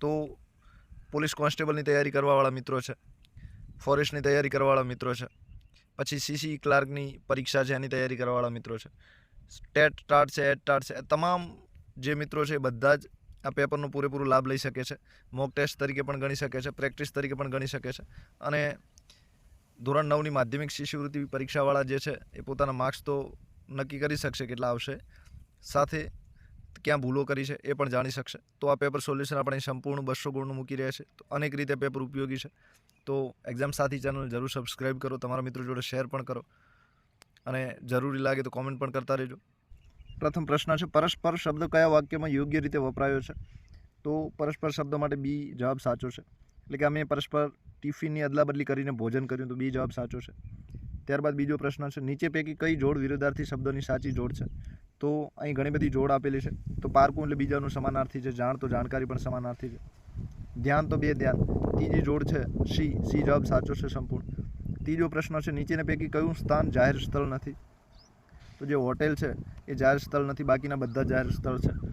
તો પોલીસ કોન્સ્ટેબલની તૈયારી કરવાવાળા મિત્રો છે. ફોરેસ્ટની તૈયારી કરવાવાળા મિત્રો છે. પછી સીસી ક્લાર્કની પરીક્ષા છે, એની તૈયારી કરવાવાળા મિત્રો છે. ટેટ ટાટ છે, એટ ટાટ છે તમામ જે મિત્રો છે એ બધા જ આ પેપરનો પૂરેપૂરો લાભ લઈ શકે છે. મોક ટેસ્ટ તરીકે પણ ગણી શકે છે, પ્રેક્ટિસ તરીકે પણ ગણી શકે છે. અને ધોરણ નવની માધ્યમિક શિષ્યવૃત્તિ પરીક્ષાવાળા જે છે, એ પોતાના માર્ક્સ તો નક્કી કરી શકશે, કેટલા આવશે. સાથે ક્યાં ભૂલો કરી છે એ પણ જાણી શકશે. તો આ પેપર સોલ્યુશન આપણે સંપૂર્ણ બસો ગુણનું મૂકી રહ્યા છે. તો અનેક રીતે પેપર ઉપયોગી છે. તો એક્ઝામ સાથી ચેનલ જરૂર સબસ્ક્રાઇબ કરો, તમારા મિત્રો જોડે શેર પણ કરો. અને જરૂરી લાગે તો કોમેન્ટ પણ કરતા રહેજો. પ્રથમ પ્રશ્ન છે, પરસ્પર શબ્દ કયા વાક્યમાં યોગ્ય રીતે વપરાયો છે? તો પરસ્પર શબ્દ માટે બી જવાબ સાચો છે. એટલે કે અમે પરસ્પર ટિફિનની અદલાબદલી કરીને ભોજન કર્યું તો બી જવાબ સાચો છે. ત્યારબાદ બીજો પ્રશ્ન છે, નીચે પૈકી કઈ જોડ વિરોધાર્થી શબ્દોની સાચી જોડ છે? તો અહીં ઘણી બધી જોડ આપેલી છે. તો પારકું એટલે બીજાનું સમાનાર્થી છે. જાણ તો જાણકારી પણ સમાનાર્થી છે. ધ્યાન તો બે ધ્યાન. ત્રીજી જોડ છે. સી સી જવાબ સાચો છે સંપૂર્ણ. ત્રીજો પ્રશ્ન છે, નીચેના પૈકી કયું સ્થાન જાહેર સ્થળ નથી? તો જે હોટેલ છે, એ જાહેર સ્થળ નથી. બાકીના બધા જાહેર સ્થળ છે.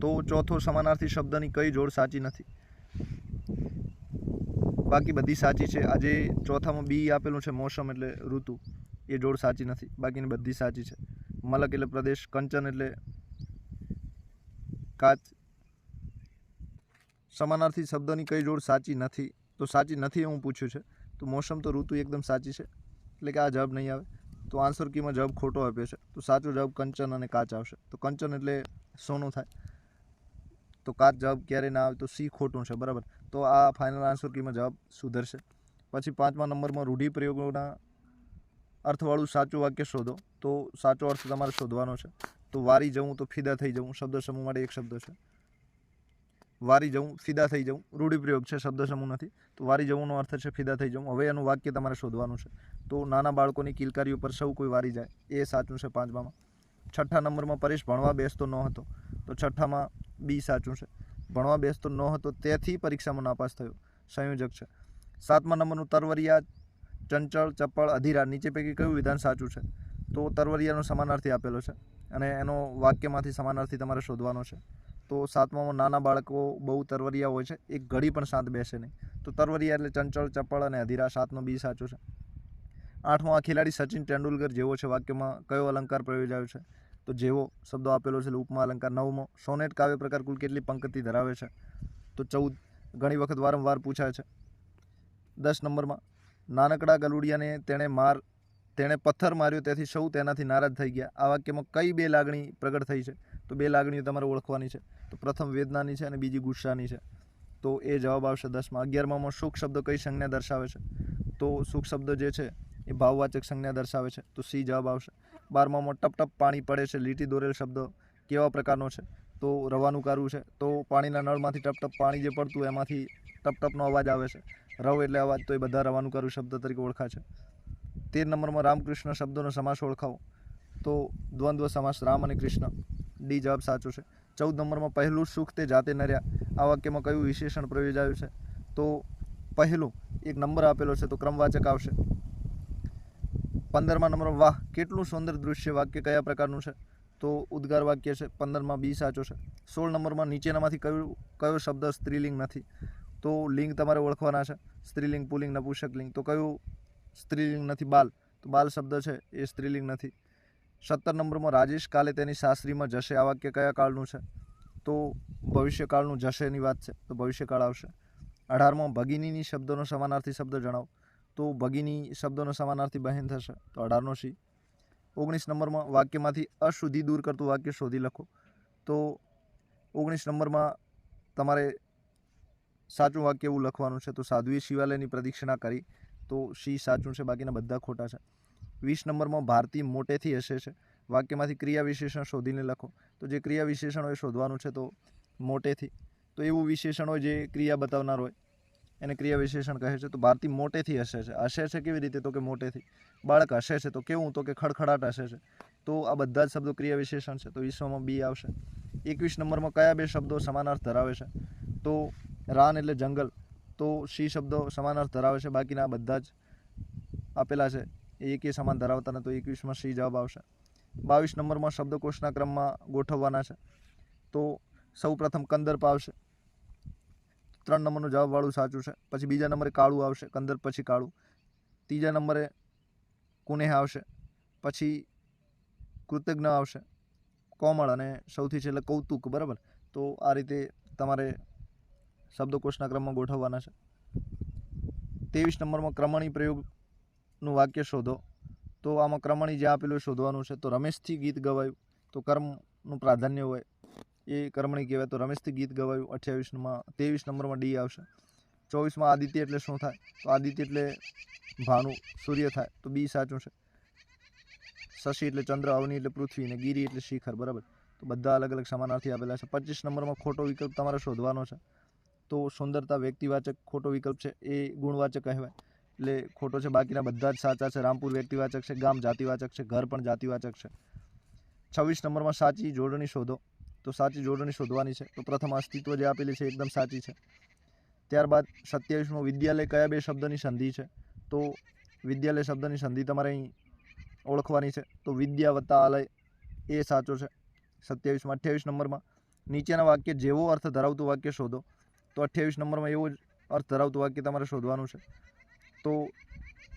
તો ચોથો સમાનાર્થી શબ્દની કઈ જોડ સાચી નથી? બાકી બધી સાચી છે. આજે ચોથામાં બી આપેલું છે, મોસમ એટલે ઋતુ. એ જોડ સાચી નથી. બાકીની બધી સાચી છે. મલક એટલે પ્રદેશ કંચન એટલે કાચ. સમાનાર્થી શબ્દની કઈ જોડ સાચી નથી. તો સાચી નથી એવું પૂછ્યું છે. તો મોસમ તો ઋતુ એકદમ સાચી છે. એટલે કે આ જવાબ નહીં આવે. તો આન્સર કીમાં જવાબ ખોટો આપ્યો છે. તો સાચો જવાબ કંચન અને કાચ આવશે. તો કંચન એટલે સોનું થાય. તો કાચ જવાબ ક્યારે ના આવે તો સી ખોટું છે. બરાબર? તો આ ફાઇનલ આન્સર કીમાં જવાબ સુધરશે. પછી પાંચમા નંબરમાં રૂઢિપ્રયોગોના અર્થવાળું સાચું વાક્ય શોધો. તો સાચો અર્થ તમારે શોધવાનો છે. તો વારી જવું તો ફિદા થઈ જવું. શબ્દ સમૂહ માટે એક શબ્દ છે. વારી જવું, ફિદા થઈ જવું. રૂઢિપ્રયોગ છે, શબ્દ સમૂહ નથી. તો વારી જવુંનો અર્થ છે, ફિદા થઈ જવું. હવે એનું વાક્ય તમારે શોધવાનું છે. તો નાના બાળકોની કિલકારી ઉપર સૌ કોઈ વારી જાય. એ સાચું છે પાંચમામાં. છઠ્ઠા નંબરમાં પરેશ ભણવા બેસતો ન હતો. તો છઠ્ઠામાં બી સાચું છે. ભણવા બેસતો ન હતો. તેથી પરીક્ષામાં નાપાસ થયો. સંયોજક છે. સાતમા નંબરનું તરવરિયા ચંચળ ચપળ અધીરા નીચે પૈકી કયું વિધાન સાચું છે? તો તરવરિયાનો સમાનાર્થી આપેલો છે અને એનો વાક્યમાંથી સમાનાર્થી તમારે શોધવાનો છે. તો સાતમામાં નાના બાળકો બહુ તરવરિયા હોય છે, એક ઘડી પણ શાંત બેસે નહીં. તો તરવરિયા એટલે ચંચળ ચપળ અને અધીરા સાતનો બી સાચો છે. આઠમો, આ ખેલાડી સચિન તેંડુલકર જેવો છે, વાક્યમાં કયો અલંકાર પ્રયોજાયો છે? તો જેવો શબ્દો આપેલો છે ઉપમા અલંકાર. નવમો, સોનેટ કાવ્ય પ્રકાર કુલ કેટલી પંક્તિ ધરાવે છે? તો ચૌદ, ઘણી વખત વારંવાર પૂછાય છે. દસ નંબરમાં નાનકડા ગલુડિયાને તેણે માર, તેણે પથ્થર માર્યો, તેથી સૌ તેનાથી નારાજ થઈ ગયા. આ વાક્યમાં કઈ બે લાગણી પ્રગટ થઈ છે? તો બે લાગણીઓ તમારે ઓળખવાની છે. તો પ્રથમ વેદનાની છે અને બીજી ગુસ્સાની છે. તો એ જવાબ આવશે દસમાં. અગિયારમાં સુખ શબ્દ કઈ સંજ્ઞા દર્શાવે છે? તો સુખ શબ્દ જે છે, એ ભાવવાચક સંજ્ઞા દર્શાવે છે. તો સી જવાબ આવશે. બારમામાં ટપ ટપ પાણી પડે છે. લીટી દોરેલ શબ્દ કેવા પ્રકારનો છે? તો રવાનું કારું છે. તો પાણીના નળમાંથી ટપ ટપ પાણી જે પડતું એમાંથી ટપ ટપનો અવાજ આવે છે. રવ એટલે અવાજ તો એ બધા રવાનું કારવું શબ્દ તરીકે ઓળખાય છે. તેર નંબરમાં રામકૃષ્ણ શબ્દોનો સમાસ ઓળખાવો. તો દ્વંદ્વ સમાસ રામ અને કૃષ્ણ. ડી જવાબ સાચો છે. ચૌદ નંબરમાં પહેલું સુખ તે જાતે નર્યા. આ વાક્યમાં કયું વિશેષણ પ્રયોજાયું છે? તો પહેલું, એક નંબર આપેલો છે તો ક્રમવાચક આવશે. પંદરમા નંબર વાહ, કેટલું સુંદર દૃશ્ય વાક્ય કયા પ્રકારનું છે? તો ઉદ્ગાર વાક્ય છે પંદરમાં બી સાચો છે. સોળ નંબરમાં નીચેનામાંથી કયું, કયો શબ્દ સ્ત્રીલિંગ નથી? તો લિંગ તમારે ઓળખવાના છે. સ્ત્રીલિંગ, પુલિંગ, નપુંસક લિંગ. તો કયું સ્ત્રીલિંગ નથી? બાલ. તો બાલ શબ્દ છે, એ સ્ત્રીલિંગ નથી. સત્તર નંબરમાં રાજેશ કાલે તેની સાસરીમાં જશે. આ વાક્ય કયા કાળનું છે? તો ભવિષ્યકાળનું જશેની વાત છે. તો ભવિષ્યકાળ આવશે. અઢારમાં ભગિનીની શબ્દોનો સમાનાર્થી શબ્દ જણાવો. તો ભગિની શબ્દોનો સમાનાર્થી બહેન થશે. તો અઢારનો સી. ઓગણીસ નંબરમાં વાક્યમાંથી અશુદ્ધિ દૂર કરતું વાક્ય શોધી લખો. તો ઓગણીસ નંબરમાં તમારે સાચું વાક્ય એવું લખવાનું છે, તો સાધ્વી શિવાલયની પ્રદક્ષિણા કરી, તો શી સાચું છે, બાકીના બધા ખોટા છે. વીસ નંબરમાં ભારતી મોટેથી હશે છે. વાક્યમાંથી ક્રિયા વિશેષણ શોધીને લખો. તો જે ક્રિયા વિશેષણ હોય શોધવાનું છે, તો મોટેથી. તો એવું વિશેષણ હોય જે ક્રિયા બતાવનાર હોય, એને ક્રિયા વિશેષણ કહે છે. તો ભારતી મોટેથી હશે છે. હશે છે કેવી રીતે? તો કે મોટેથી. બાળક હશે છે, તો કેવું? તો કે ખડખડાટ હશે છે. તો આ બધા જ શબ્દો ક્રિયા વિશેષણ છે. તો વિશ્વમાં બી આવશે. એકવીસ નંબરમાં કયા બે શબ્દો સમાનાર્થ ધરાવે છે? તો રાન એટલે જંગલ. તો શી શબ્દો સમાનાર્થ ધરાવે છે? બાકીના બધા જ આપેલા છે. એ એકે સમાન ધરાવતા નથી. તો એકવીસમાં શી જવાબ આવશે? બાવીસ નંબરમાં શબ્દકોશના ક્રમમાં ગોઠવવાના છે. તો સૌ પ્રથમ કંદર્પ આવશે. ત્રણ નંબરનો જવાબવાળું સાચું છે. પછી બીજા નંબરે કાળું આવશે. કંદર પછી કાળું. ત્રીજા નંબરે કુનેહ આવશે. પછી કૃતજ્ઞ આવશે. કોમળ અને સૌથી છેલ્લે કૌતુક. બરાબર? તો આ રીતે તમારે શબ્દકોશના ક્રમમાં ગોઠવવાના છે. ત્રેવીસ નંબરમાં ક્રમણી પ્રયોગનું વાક્ય શોધો. તો આમાં ક્રમણી જે આપેલું શોધવાનું છે. તો રમેશથી ગીત ગવાયું. તો કર્મનું પ્રાધાન્ય હોય એ કર્મણી કહેવાય. તો રમેશથી ગીત ગવાયું અઠ્યાવીસમાં, ત્રેવીસ નંબરમાં ડી આવશે. ચોવીસમાં આદિત્ય એટલે શું થાય? તો આદિત્ય એટલે ભાનુ, સૂર્ય થાય. તો બી સાચું છે. શશી એટલે ચંદ્ર, અવની એટલે પૃથ્વી અને ગીરી એટલે શિખર. બરાબર? તો બધા અલગ અલગ સમાનાર્થી આપેલા છે. પચીસ નંબરમાં ખોટો વિકલ્પ તમારે શોધવાનો છે. તો સુંદરતા વ્યક્તિવાચક ખોટો વિકલ્પ છે એ ગુણવાચક કહેવાય. એટલે ખોટો છે, બાકીના બધા જ સાચા છે. રામપુર વ્યક્તિવાચક છે, ગામ જાતિવાચક છે, ઘર પણ જાતિવાચક છે. છવ્વીસ નંબરમાં સાચી જોડણી શોધો. તો સાચી જોડણી શોધવાની છે. તો પ્રથમ અસ્તિત્વ જે આપેલી છે એકદમ સાચી છે. ત્યારબાદ સત્યાવીસમો વિદ્યાલય કયા બે શબ્દની સંધિ છે? તો વિદ્યાલય શબ્દની સંધિ તમારે અહીં ઓળખવાની છે. તો વિદ્યા વત્તા આલય એ સાચો છે. સત્યાવીસમાં અઠ્યાવીસ નંબરમાં નીચેના વાક્ય જેવો અર્થ ધરાવતું વાક્ય શોધો. તો અઠ્યાવીસ નંબરમાં એવો જ અર્થ ધરાવતું વાક્ય તમારે શોધવાનું છે. તો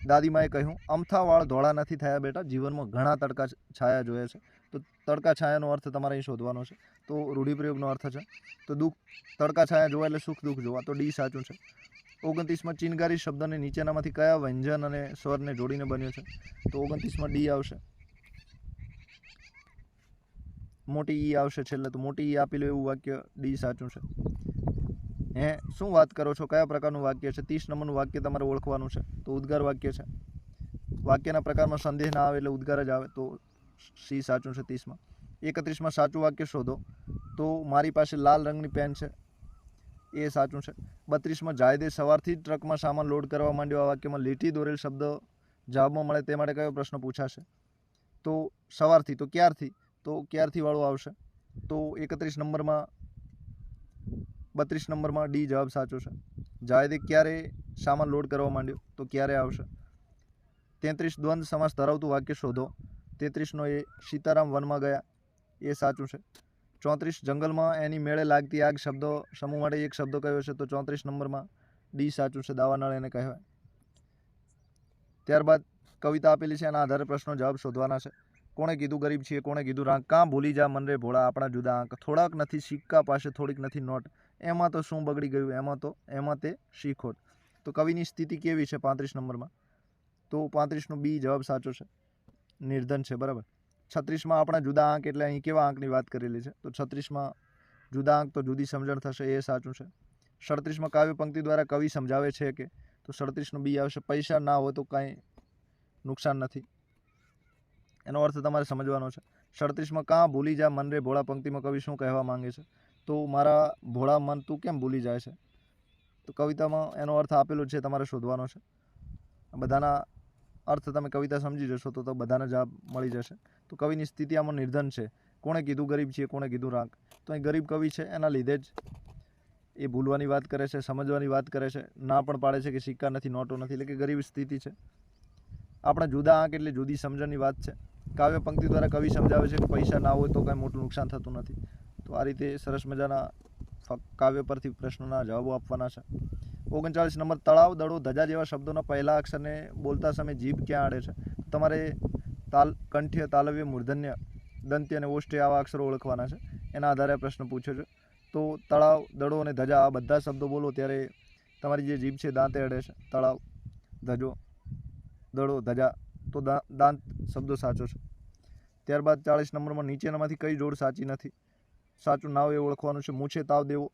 દાદીમાએ કહ્યું અમથા વાળ ધોળા નથી થયા બેટા, જીવનમાં ઘણા તડકા છાયા જોયા છે. તો તડકા છાયાનો અર્થ તમારે અહીં શોધવાનો છે. તો રૂઢિપ્રયોગનો અર્થ છે, તો દુઃખ, તડકા છાયા જોવા એટલે સુખ દુઃખ જોવા. તો ડી સાચું છે. ઓગણત્રીસમાં ચિનગારી શબ્દને નીચેનામાંથી કયા વ્યંજન અને સ્વરને જોડીને બન્યો છે? તો ઓગણત્રીસમાં ડી આવશે. મોટી ઈ આવશે છેલ્લે, તો મોટી ઈ લો એવું વાક્ય ડી સાચું છે. હે, શું વાત કરો છો? કયા પ્રકારનું વાક્ય છે? ત્રીસ નંબરનું વાક્ય તમારે ઓળખવાનું છે? તો ઉદ્ગાર વાક્ય છે. વાક્યના પ્રકારમાં સંદેહ ના આવે એટલે ઉદ્ગાર જ આવે. તો સી સાચું છે ત્રીસમાં. એકત્રીસમાં સાચું વાક્ય શોધો. તો મારી પાસે લાલ રંગની પેન છે. એ સાચું છે. બત્રીસમાં જાયદે સવારથી ટ્રકમાં સામાન લોડ કરવા માંડ્યો. આ વાક્યમાં લીટી દોરેલ શબ્દ જવાબમાં મળે તે માટે કયો પ્રશ્ન પૂછાશે? તો સવારથી. તો ક્યારથી? તો ક્યારથી વાળો આવશે? તો એકત્રીસ નંબરમાં બત્રીસ નંબરમાં ડી જવાબ સાચો છે. જાયદે ક્યારે સામાન લોડ કરવા માંડ્યો? તો ક્યારે આવશે? તેત્રીસ દ્વંદ સમાસ ધરાવતું વાક્ય શોધો. તેત્રીસનો એ સીતારામ વનમાં ગયા. એ સાચું છે. ચોત્રીસ જંગલમાં એની મેળે લાગતી આગ શબ્દો, સમૂહ માટે એક શબ્દ કયો છે? તો ચોત્રીસ નંબરમાં ડી સાચું છે. દાવાનળ એને કહેવાય. ત્યારબાદ કવિતા આપેલી છે. એના આધારે પ્રશ્નો જવાબ શોધવાના છે. કોણે કીધું ગરીબ છીએ? કોણે કીધું રાંક કાં ભૂલી જા મનરે ભોળા? આપણા જુદા આંક. થોડાક નથી સિક્કા પાસે, થોડીક નથી નોટ. એમાં તો શું બગડી ગયું? એમાં તો, એમાં તે શીખોટ. તો કવિની સ્થિતિ કેવી છે પાંત્રીસ નંબરમાં? તો પાંત્રીસનો બી જવાબ સાચો છે. નિર્ધન છે, બરાબર. છત્રીસમાં આપણા જુદા આંક, એટલે અહીં કેવા આંકની વાત કરેલી છે? તો છત્રીસમાં જુદા આંક તો જુદી સમજણ થશે, એ સાચું છે. સડત્રીસમાં કાવ્ય પંક્તિ દ્વારા કવિ સમજાવે છે કે, તો સડત્રીસનું બી આવશે. પૈસા ના હોય તો કાંઈ નુકસાન નથી. એનો અર્થ તમારે સમજવાનો છે. સડત્રીસમાં કાં ભૂલી જા, મન રે ભોળા પંક્તિમાં કવિ શું કહેવા માંગે છે? તો મારા ભોળા મન તું કેમ ભૂલી જાય છે? તો કવિતામાં એનો અર્થ આપેલો છે, તમારે શોધવાનો છે. બધાના અર્થ તમે કવિતા સમજી જશો તો તો બધાને જવાબ મળી જશે. તો કવિની સ્થિતિ આમાં નિર્ધન છે. કોણે કીધું ગરીબ છે કોણે કીધું રાંક તો અહીં ગરીબ કવિ છે, એના લીધે જ એ ભૂલવાની વાત કરે છે, સમજવાની વાત કરે છે. ના પણ પાડે છે કે સિક્કા નથી, નોટો નથી, એટલે કે ગરીબ સ્થિતિ છે. આપણે જુદા આંક એટલે જુદી સમજણની વાત છે. કાવ્ય પંક્તિ દ્વારા કવિ સમજાવે છે કે પૈસા ના હોય તો કાંઈ મોટું નુકસાન થતું નથી. તો આ રીતે સરસ મજાના કાવ્ય પરથી પ્રશ્નોના જવાબો આપવાના છે. ઓગણચાળીસ નંબર, તળાવ, દડો, ધજા જેવા શબ્દોના પહેલા અક્ષરને બોલતા સમયે જીભ ક્યાં આડે છે? તમારે તાલ, કંઠ્ય, તાલવ્ય, મૂર્ધન્ય, દંત્ય અને ઓષ્ઠે આવા અક્ષરો ઓળખવાના છે. એના આધારે પ્રશ્ન પૂછ્યો છે. તો તળાવ, દડો અને ધજા આ બધા શબ્દો બોલો ત્યારે તમારી જે જીભ છે દાંતે અડે છે. તળાવ, ધજો, દડો, ધજા તો દાંત શબ્દો સાચો છે. ત્યારબાદ ચાળીસ નંબરમાં, નીચેનામાંથી કઈ જોડ સાચી નથી? સાચું નાવ એ ઓળખવાનું છે, મૂછે તાવ દેવો.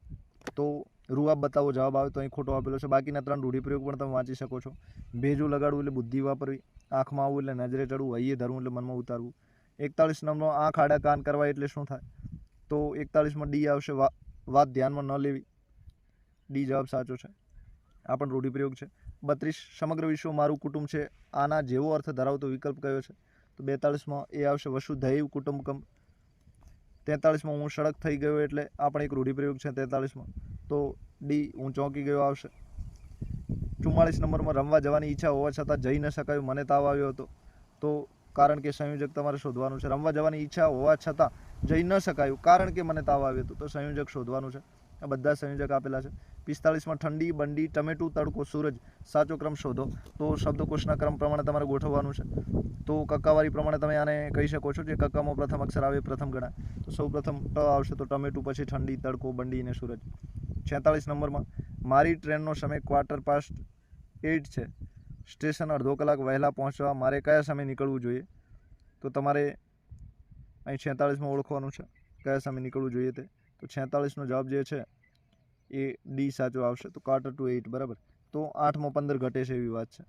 તો રૂઆબ બતાવો, જવાબ આવે તો અહીં ખોટો આપેલો છે. બાકીના ત્રણ રૂઢિપ્રયોગ પણ તમે વાંચી શકો છો. ભેજું લગાડવું એટલે બુદ્ધિ વાપરવી. આંખમાં આવવું એટલે નજરે ચડવું. હૈયે ધરવું એટલે મનમાં ઉતારવું. એકતાળીસ નંબરનો આંખ આડા કાન કરવા એટલે શું થાય? તો એકતાળીસમાં ડી આવશે વાત ધ્યાનમાં ન લેવી. ડી જવાબ સાચો છે. આ પણ રૂઢિપ્રયોગ છે. બત્રીસ, સમગ્ર વિશ્વ મારું કુટુંબ છે. આના જેવો અર્થ ધરાવતો વિકલ્પ કયો છે? તો બેતાળીસમાં એ આવશે, વસુધૈવ કુટુંબકમ. તેતાળીસમાં હું સડક થઈ ગયો એટલે આ પણ એક રૂઢિપ્રયોગ છે તેતાળીસમાં. તો ડી હું ચોંકી ગયો આવશે. ચુમ્માળીસ નંબરમાં રમવા જવાની ઈચ્છા હોવા છતાં જઈ ન શકાયું, મને તાવ આવ્યો હતો. તો કારણ કે સંયોજક તમારે શોધવાનું છે. રમવા જવાની ઈચ્છા હોવા છતાં જઈ ન શકાયું, કારણ કે મને તાવ આવ્યો હતો. તો સંયોજક શોધવાનું છે. આ બધા સંયોજક આપેલા છે. પિસ્તાળીસમાં ઠંડી, બંડી, ટમેટું, તડકો, સૂરજ. સાચો ક્રમ શોધો. તો શબ્દકોશના ક્રમ પ્રમાણે તમારે ગોઠવવાનું છે. તો કક્કાવારી પ્રમાણે તમે આને કહી શકો છો જે કક્કામાં પ્રથમ અક્ષર આવે, પ્રથમ ગણાય. તો સૌ પ્રથમ ટ આવશે તો ટમેટું, પછી ઠંડી, તડકો, બંડી અને સૂરજ. છેતાળીસ નંબરમાં, મારી ટ્રેનનો સમય ક્વાર્ટર પાસ્ટ એઇટ છે. સ્ટેશન અડધો કલાક વહેલા પહોંચવા મારે કયા સમયે નીકળવું જોઈએ? તો તમારે અહીં છેતાળીસમાં ઓળખવાનું છે. કયા સમયે નીકળવું જોઈએ તે? તો છેતાળીસનો જવાબ જે છે એ ડી સાચો આવશે તો ક્વાર્ટર ટુ એઇટ બરાબર? તો આઠમાં પંદર ઘટે છે એવી વાત છે.